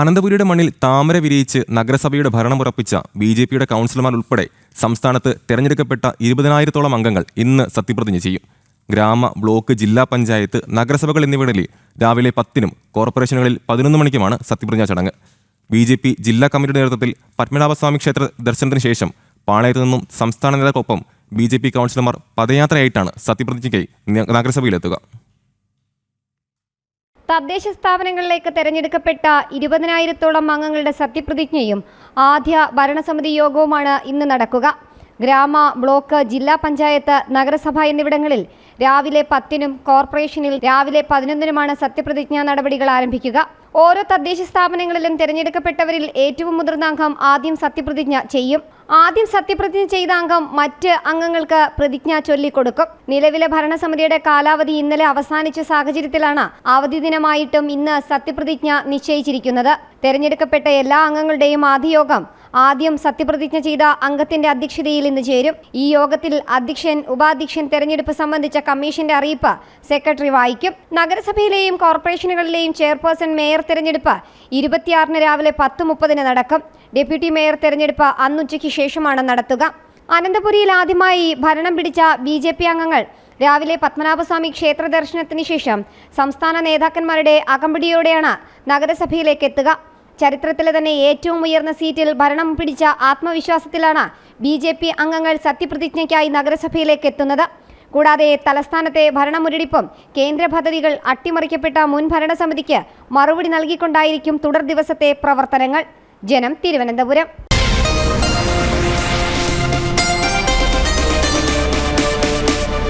അനന്തപുരിയുടെ മണ്ണിൽ താമര വിരിയിച്ച് നഗരസഭയുടെ ഭരണമുറപ്പിച്ച ബി ജെ പിയുടെ കൗൺസിലർമാർ ഉൾപ്പെടെ സംസ്ഥാനത്ത് തെരഞ്ഞെടുക്കപ്പെട്ട ഇരുപതിനായിരത്തോളം അംഗങ്ങൾ ഇന്ന് സത്യപ്രതിജ്ഞ ചെയ്യും. ഗ്രാമ ബ്ലോക്ക് ജില്ലാ പഞ്ചായത്ത് നഗരസഭകൾ എന്നിവിടങ്ങളിൽ രാവിലെ പത്തിനും കോർപ്പറേഷനുകളിൽ പതിനൊന്ന് മണിക്കുമാണ് സത്യപ്രതിജ്ഞാ ചടങ്ങ്. ബി ജെ പി ജില്ലാ കമ്മിറ്റിയുടെ നേതൃത്വത്തിൽ പത്മനാഭസ്വാമി ക്ഷേത്ര ദർശനത്തിന് ശേഷം പാളയത്തു നിന്നും സംസ്ഥാന നേതാക്കൾക്കൊപ്പം ബി ജെ പി കൗൺസിലർമാർ പദയാത്രയായിട്ടാണ് സത്യപ്രതിജ്ഞയ്ക്കായി നഗരസഭയിലെത്തുക. തദ്ദേശ സ്ഥാപനങ്ങളിലേക്ക് തെരഞ്ഞെടുക്കപ്പെട്ട ഇരുപതിനായിരത്തോളം അംഗങ്ങളുടെ സത്യപ്രതിജ്ഞയും ആദ്യ ഭരണസമിതി യോഗവുമാണ് ഇന്ന് നടക്കുക. ഗ്രാമ ബ്ലോക്ക് ജില്ലാ പഞ്ചായത്ത് നഗരസഭ എന്നിവിടങ്ങളിൽ രാവിലെ പത്തിനും കോർപ്പറേഷനിൽ രാവിലെ പതിനൊന്നിനുമാണ് സത്യപ്രതിജ്ഞാ നടപടികൾ ആരംഭിക്കുക. ഓരോ തദ്ദേശ സ്ഥാപനങ്ങളിലും തിരഞ്ഞെടുക്കപ്പെട്ടവരിൽ ഏറ്റവും മുതിർന്ന അംഗം ആദ്യം സത്യപ്രതിജ്ഞ ചെയ്യും. ആദ്യം സത്യപ്രതിജ്ഞ ചെയ്ത അംഗം മറ്റ് അംഗങ്ങൾക്ക് പ്രതിജ്ഞ ചൊല്ലിക്കൊടുക്കും. നിലവിലെ ഭരണസമിതിയുടെ കാലാവധി ഇന്നലെ അവസാനിച്ച സാഹചര്യത്തിലാണ് അവധി ദിനമായിട്ടും ഇന്ന് സത്യപ്രതിജ്ഞ നിശ്ചയിച്ചിരിക്കുന്നത്. തെരഞ്ഞെടുക്കപ്പെട്ട എല്ലാ അംഗങ്ങളുടെയും ആദ്യ യോഗം ആദ്യം സത്യപ്രതിജ്ഞ ചെയ്ത അംഗത്തിന്റെ അധ്യക്ഷതയിൽ ഇന്ന് ചേരും. ഈ യോഗത്തിൽ അധ്യക്ഷൻ ഉപാധ്യക്ഷൻ തെരഞ്ഞെടുപ്പ് സംബന്ധിച്ച കമ്മീഷന്റെ അറിയിപ്പ് സെക്രട്ടറി വായിക്കും. നഗരസഭയിലെയും കോർപ്പറേഷനുകളിലെയും ചെയർപേഴ്സൺ മേയർ തെരഞ്ഞെടുപ്പ് ഇരുപത്തിയാറിന് രാവിലെ പത്ത് മുപ്പതിന് നടക്കും. ഡെപ്യൂട്ടി മേയർ തെരഞ്ഞെടുപ്പ് അന്നുച്ചയ്ക്ക് ശേഷമാണ് നടത്തുക. അനന്തപുരിയിൽ ആദ്യമായി ഭരണം പിടിച്ച ബി ജെ പി അംഗങ്ങൾ രാവിലെ പത്മനാഭസ്വാമി ക്ഷേത്ര ദർശനത്തിന് ശേഷം സംസ്ഥാന നേതാക്കന്മാരുടെ അകമ്പടിയോടെയാണ് നഗരസഭയിലേക്ക് എത്തുക. ചരിത്രത്തിലെ തന്നെ ഏറ്റവും ഉയർന്ന സീറ്റിൽ ഭരണം പിടിച്ച ആത്മവിശ്വാസത്തിലാണ് ബി ജെ പി അംഗങ്ങൾ സത്യപ്രതിജ്ഞയ്ക്കായി നഗരസഭയിലേക്ക് എത്തുന്നത്. കൂടാതെ തലസ്ഥാനത്തെ ഭരണമുരടിപ്പും കേന്ദ്ര പദ്ധതികൾ അട്ടിമറിക്കപ്പെട്ട മുൻ ഭരണസമിതിക്ക് മറുപടി നൽകിക്കൊണ്ടായിരിക്കും തുടർ ദിവസത്തെ പ്രവർത്തനങ്ങൾ. ജനം തിരുവനന്തപുരം.